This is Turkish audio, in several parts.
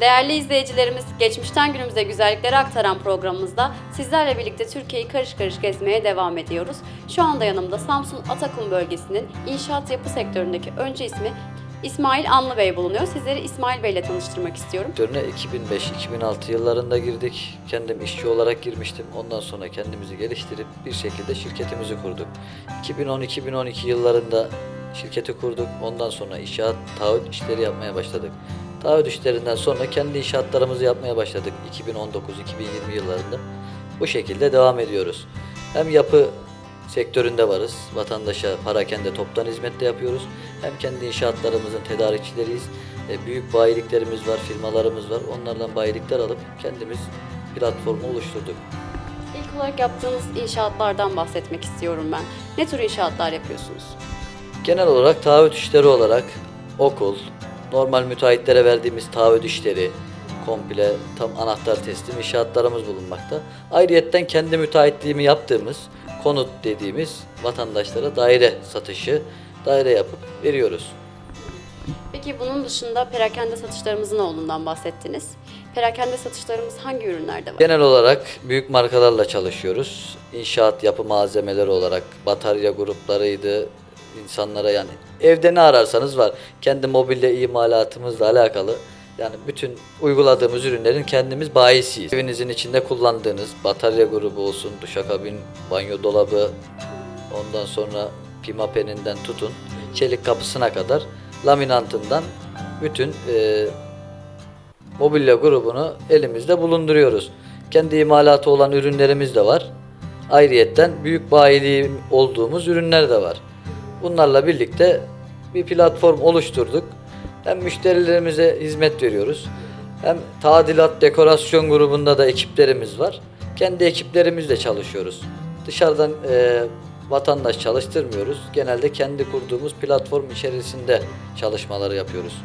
Değerli izleyicilerimiz, geçmişten günümüze güzellikleri aktaran programımızda sizlerle birlikte Türkiye'yi karış karış gezmeye devam ediyoruz. Şu anda yanımda Samsun Atakum bölgesinin inşaat yapı sektöründeki önce ismi İsmail Anlı Bey bulunuyor. Sizleri İsmail Bey ile tanıştırmak istiyorum. sektörüne 2005-2006 yıllarında girdik. Kendim işçi olarak girmiştim. Ondan sonra kendimizi geliştirip bir şekilde şirketimizi kurduk. 2010-2012 yıllarında şirketi kurduk. Ondan sonra inşaat, taahhüt işleri yapmaya başladık. Taahhüt işlerinden sonra kendi inşaatlarımızı yapmaya başladık 2019-2020 yıllarında. Bu şekilde devam ediyoruz. Hem yapı sektöründe varız. Vatandaşa parakende toptan hizmet de yapıyoruz. Hem kendi inşaatlarımızın tedarikçileriyiz. E, büyük bayiliklerimiz var, firmalarımız var. Onlardan bayilikler alıp kendimiz platformu oluşturduk. İlk olarak yaptığınız inşaatlardan bahsetmek istiyorum ben. Ne tür inşaatlar yapıyorsunuz? Genel olarak taahhüt işleri olarak okul, normal müteahhitlere verdiğimiz taahhüt işleri, komple tam anahtar teslim inşaatlarımız bulunmakta. Ayrıyetten kendi müteahhitliğimi yaptığımız konut dediğimiz vatandaşlara daire satışı, daire yapıp veriyoruz. Peki bunun dışında perakende satışlarımızın olduğundan bahsettiniz. Perakende satışlarımız hangi ürünlerde var? Genel olarak büyük markalarla çalışıyoruz. İnşaat yapı malzemeleri olarak batarya gruplarıydı. İnsanlara yani evde ne ararsanız var. Kendi mobilya imalatımızla alakalı yani bütün uyguladığımız ürünlerin kendimiz bayisiyiz. Evinizin içinde kullandığınız batarya grubu olsun, duşakabin, banyo dolabı, ondan sonra pimapeninden tutun, çelik kapısına kadar laminantından bütün e, mobilya grubunu elimizde bulunduruyoruz. Kendi imalatı olan ürünlerimiz de var. Ayrıyetten büyük bayiliği olduğumuz ürünler de var. Bunlarla birlikte bir platform oluşturduk. Hem müşterilerimize hizmet veriyoruz. Hem tadilat, dekorasyon grubunda da ekiplerimiz var. Kendi ekiplerimizle çalışıyoruz. Dışarıdan e, vatandaş çalıştırmıyoruz. Genelde kendi kurduğumuz platform içerisinde çalışmaları yapıyoruz.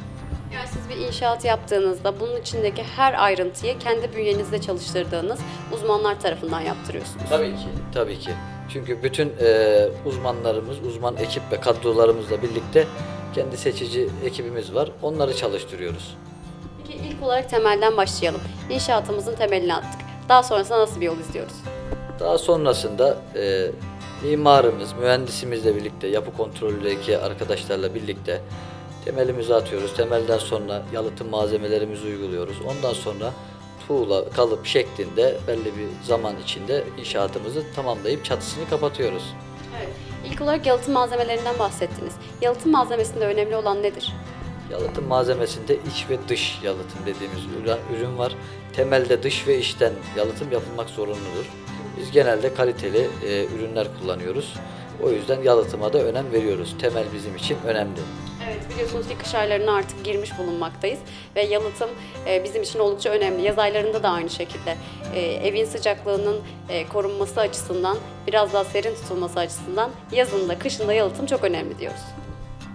Yani siz bir inşaat yaptığınızda bunun içindeki her ayrıntıyı kendi bünyenizde çalıştırdığınız uzmanlar tarafından yaptırıyorsunuz. Tabii ki. Tabii ki. Çünkü bütün e, uzmanlarımız, uzman ekip ve kadrolarımızla birlikte kendi seçici ekibimiz var. Onları çalıştırıyoruz. Peki ilk olarak temelden başlayalım. İnşaatımızın temelini attık. Daha sonrasında nasıl bir yol izliyoruz? Daha sonrasında e, mimarımız, mühendisimizle birlikte, yapı kontrolündeki arkadaşlarla birlikte temelimizi atıyoruz. Temelden sonra yalıtım malzemelerimizi uyguluyoruz. Ondan sonra tuğla, kalıp şeklinde belli bir zaman içinde inşaatımızı tamamlayıp çatısını kapatıyoruz. Evet. İlk olarak yalıtım malzemelerinden bahsettiniz. Yalıtım malzemesinde önemli olan nedir? Yalıtım malzemesinde iç ve dış yalıtım dediğimiz ürün- var. Temelde dış ve içten yalıtım yapılmak zorunludur. Biz genelde kaliteli e, ürünler kullanıyoruz. O yüzden yalıtıma da önem veriyoruz. Temel bizim için önemli. Evet biliyorsunuz ki kış aylarına artık girmiş bulunmaktayız ve yalıtım e, bizim için oldukça önemli. Yaz aylarında da aynı şekilde e, evin sıcaklığının e, korunması açısından biraz daha serin tutulması açısından yazında kışında yalıtım çok önemli diyoruz.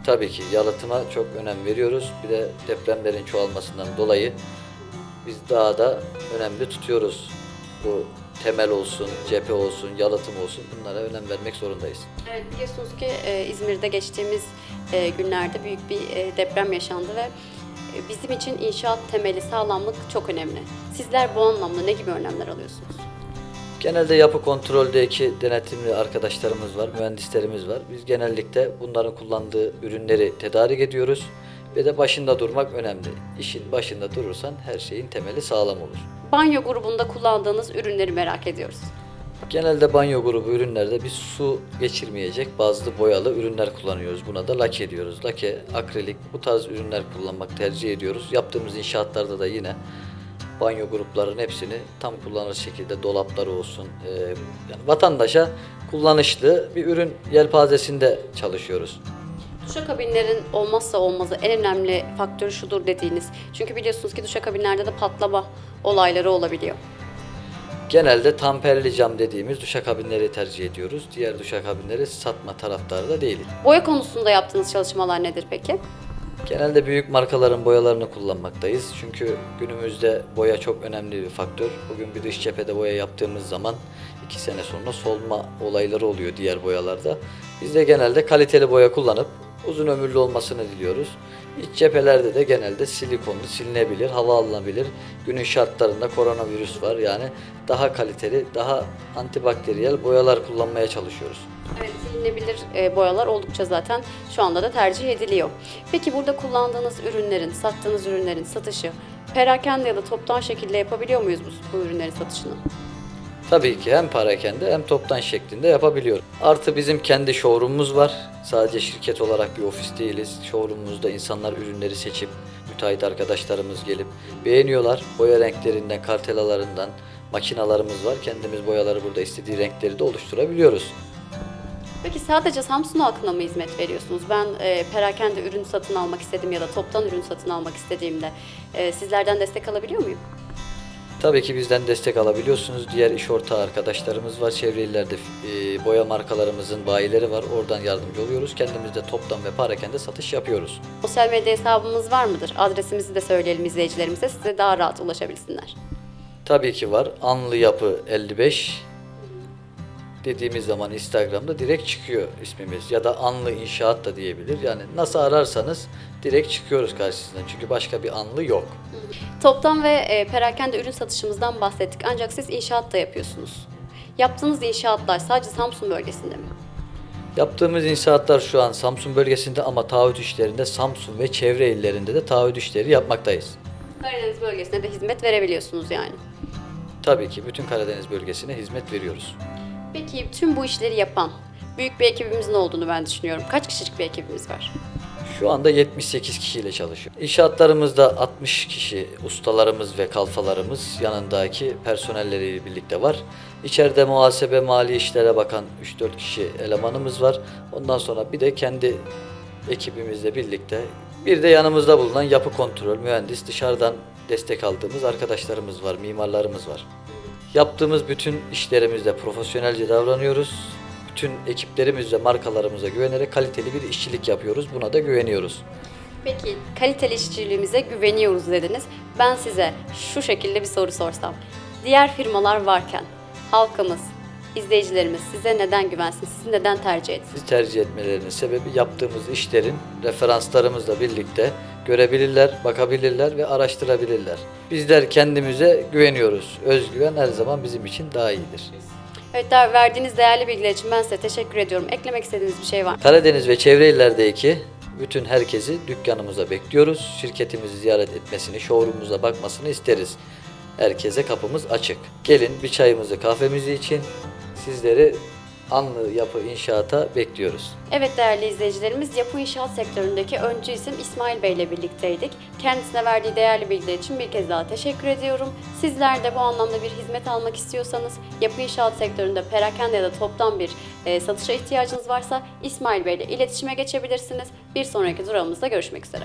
Tabii ki yalıtıma çok önem veriyoruz. Bir de depremlerin çoğalmasından dolayı biz daha da önemli tutuyoruz. Bu temel olsun, cephe olsun, yalıtım olsun bunlara önem vermek zorundayız. Evet biliyorsunuz ki e, İzmir'de geçtiğimiz e, günlerde büyük bir e, deprem yaşandı ve e, bizim için inşaat temeli sağlamlık çok önemli. Sizler bu anlamda ne gibi önlemler alıyorsunuz? Genelde yapı kontroldeki denetimli arkadaşlarımız var, mühendislerimiz var. Biz genellikle bunların kullandığı ürünleri tedarik ediyoruz ve de başında durmak önemli. İşin başında durursan her şeyin temeli sağlam olur. Banyo grubunda kullandığınız ürünleri merak ediyoruz. Genelde banyo grubu ürünlerde biz su geçirmeyecek bazlı boyalı ürünler kullanıyoruz. Buna da lake diyoruz. Lake, akrilik bu tarz ürünler kullanmak tercih ediyoruz. Yaptığımız inşaatlarda da yine banyo gruplarının hepsini tam kullanır şekilde dolapları olsun. e, yani vatandaşa kullanışlı bir ürün yelpazesinde çalışıyoruz. Duşakabinlerin olmazsa olmazı en önemli faktörü şudur dediğiniz. Çünkü biliyorsunuz ki duşakabinlerde de patlama olayları olabiliyor. Genelde tamperli cam dediğimiz duşakabinleri tercih ediyoruz. Diğer duşakabinleri satma taraftarı da değiliz. Boya konusunda yaptığınız çalışmalar nedir peki? Genelde büyük markaların boyalarını kullanmaktayız. Çünkü günümüzde boya çok önemli bir faktör. Bugün bir dış cephede boya yaptığımız zaman iki sene sonra solma olayları oluyor diğer boyalarda. Biz de genelde kaliteli boya kullanıp uzun ömürlü olmasını diliyoruz. İç cephelerde de genelde silikonlu, silinebilir, hava alınabilir. Günün şartlarında koronavirüs var. Yani daha kaliteli, daha antibakteriyel boyalar kullanmaya çalışıyoruz. Evet, silinebilir e, boyalar oldukça zaten şu anda da tercih ediliyor. Peki burada kullandığınız ürünlerin, sattığınız ürünlerin satışı perakende ya da toptan şekilde yapabiliyor muyuz bu, bu ürünlerin satışını? Tabii ki hem parakende hem toptan şeklinde yapabiliyorum. Artı bizim kendi showroom'umuz var. Sadece şirket olarak bir ofis değiliz. Showroom'umuzda insanlar ürünleri seçip müteahhit arkadaşlarımız gelip beğeniyorlar. Boya renklerinden, kartelalarından makinalarımız var. Kendimiz boyaları burada istediği renkleri de oluşturabiliyoruz. Peki sadece Samsun halkına mı hizmet veriyorsunuz? Ben e, perakende ürün satın almak istedim ya da toptan ürün satın almak istediğimde e, sizlerden destek alabiliyor muyum? Tabii ki bizden destek alabiliyorsunuz. Diğer iş ortağı arkadaşlarımız var. Çevre illerde e, boya markalarımızın bayileri var. Oradan yardımcı oluyoruz. Kendimiz de toptan ve parakende satış yapıyoruz. Sosyal medya hesabımız var mıdır? Adresimizi de söyleyelim izleyicilerimize size daha rahat ulaşabilsinler. Tabii ki var. Anlı Yapı 55 dediğimiz zaman Instagram'da direkt çıkıyor ismimiz. Ya da Anlı İnşaat da diyebilir. Yani nasıl ararsanız direkt çıkıyoruz karşısına. Çünkü başka bir Anlı yok. Toptan ve e, perakende ürün satışımızdan bahsettik ancak siz inşaat da yapıyorsunuz. Yaptığınız inşaatlar sadece Samsun bölgesinde mi? Yaptığımız inşaatlar şu an Samsun bölgesinde ama taahhüt işlerinde Samsun ve çevre illerinde de taahhüt işleri yapmaktayız. Karadeniz bölgesine de hizmet verebiliyorsunuz yani. Tabii ki bütün Karadeniz bölgesine hizmet veriyoruz. Peki tüm bu işleri yapan büyük bir ekibimizin olduğunu ben düşünüyorum. Kaç kişilik bir ekibimiz var? Şu anda 78 kişiyle çalışıyor. İnşaatlarımızda 60 kişi ustalarımız ve kalfalarımız yanındaki personelleriyle birlikte var. İçeride muhasebe mali işlere bakan 3-4 kişi elemanımız var. Ondan sonra bir de kendi ekibimizle birlikte bir de yanımızda bulunan yapı kontrol mühendis dışarıdan destek aldığımız arkadaşlarımız var, mimarlarımız var. Yaptığımız bütün işlerimizde profesyonelce davranıyoruz. Bütün ekiplerimizle, markalarımıza güvenerek kaliteli bir işçilik yapıyoruz. Buna da güveniyoruz. Peki kaliteli işçiliğimize güveniyoruz dediniz. Ben size şu şekilde bir soru sorsam. Diğer firmalar varken halkımız, izleyicilerimiz size neden güvensin, sizi neden tercih etsin? Bizi tercih etmelerinin sebebi yaptığımız işlerin referanslarımızla birlikte görebilirler, bakabilirler ve araştırabilirler. Bizler kendimize güveniyoruz. Özgüven her zaman bizim için daha iyidir. Evet, der- verdiğiniz değerli bilgiler için ben size teşekkür ediyorum. Eklemek istediğiniz bir şey var mı? Karadeniz ve çevre illerdeki bütün herkesi dükkanımıza bekliyoruz. Şirketimizi ziyaret etmesini, showroom'umuza bakmasını isteriz. Herkese kapımız açık. Gelin bir çayımızı, kahvemizi için sizleri Anlı Yapı İnşaat'a bekliyoruz. Evet değerli izleyicilerimiz, yapı inşaat sektöründeki öncü isim İsmail Bey ile birlikteydik. Kendisine verdiği değerli bilgiler için bir kez daha teşekkür ediyorum. Sizler de bu anlamda bir hizmet almak istiyorsanız, yapı inşaat sektöründe perakende ya da toptan bir e, satışa ihtiyacınız varsa İsmail Bey ile iletişime geçebilirsiniz. Bir sonraki durağımızda görüşmek üzere.